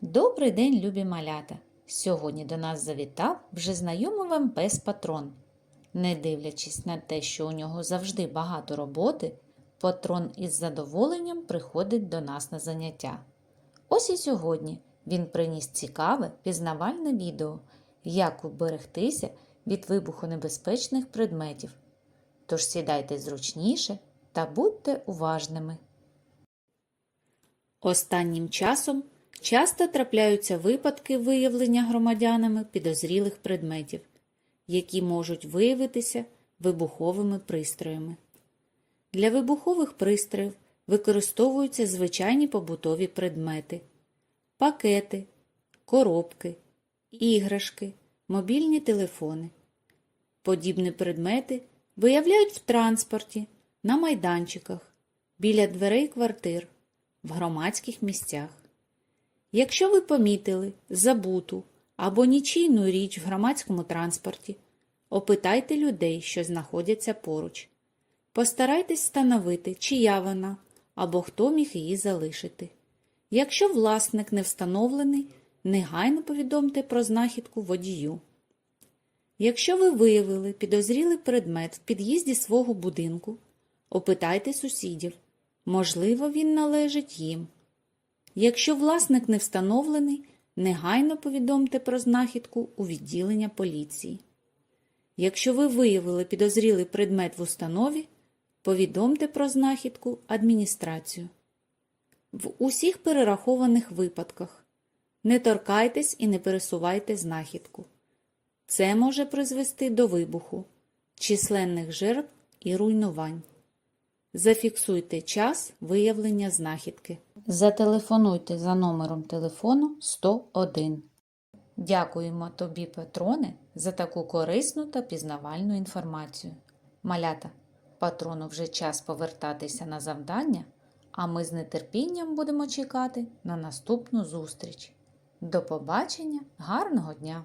Добрий день, любі малята! Сьогодні до нас завітав вже знайомий вам пес патрон. Не дивлячись на те, що у нього завжди багато роботи, патрон із задоволенням приходить до нас на заняття. Ось і сьогодні він приніс цікаве пізнавальне відео, як уберегтися від вибухонебезпечних предметів. Тож сідайте зручніше та будьте уважними. Останнім часом часто трапляються випадки виявлення громадянами підозрілих предметів, які можуть виявитися вибуховими пристроями. Для вибухових пристроїв використовуються звичайні побутові предмети, пакети, коробки, іграшки, мобільні телефони. Подібні предмети виявляють в транспорті, на майданчиках, біля дверей квартир, в громадських місцях. Якщо ви помітили забуту або нічийну річ в громадському транспорті, опитайте людей, що знаходяться поруч. Постарайтесь встановити, чия вона або хто міг її залишити. Якщо власник не встановлений, негайно повідомте про знахідку водію. Якщо ви виявили підозрілий предмет в під'їзді свого будинку, опитайте сусідів, можливо, він належить їм. Якщо власник не встановлений, негайно повідомте про знахідку у відділення поліції. Якщо ви виявили підозрілий предмет в установі, повідомте про знахідку адміністрацію. В усіх перерахованих випадках не торкайтесь і не пересувайте знахідку. Це може призвести до вибуху, численних жертв і руйнувань. Зафіксуйте час виявлення знахідки. Зателефонуйте за номером телефону 101. Дякуємо тобі, Петроне, за таку корисну та пізнавальну інформацію. Малята, патрону вже час повертатися на завдання, а ми з нетерпінням будемо чекати на наступну зустріч. До побачення, гарного дня!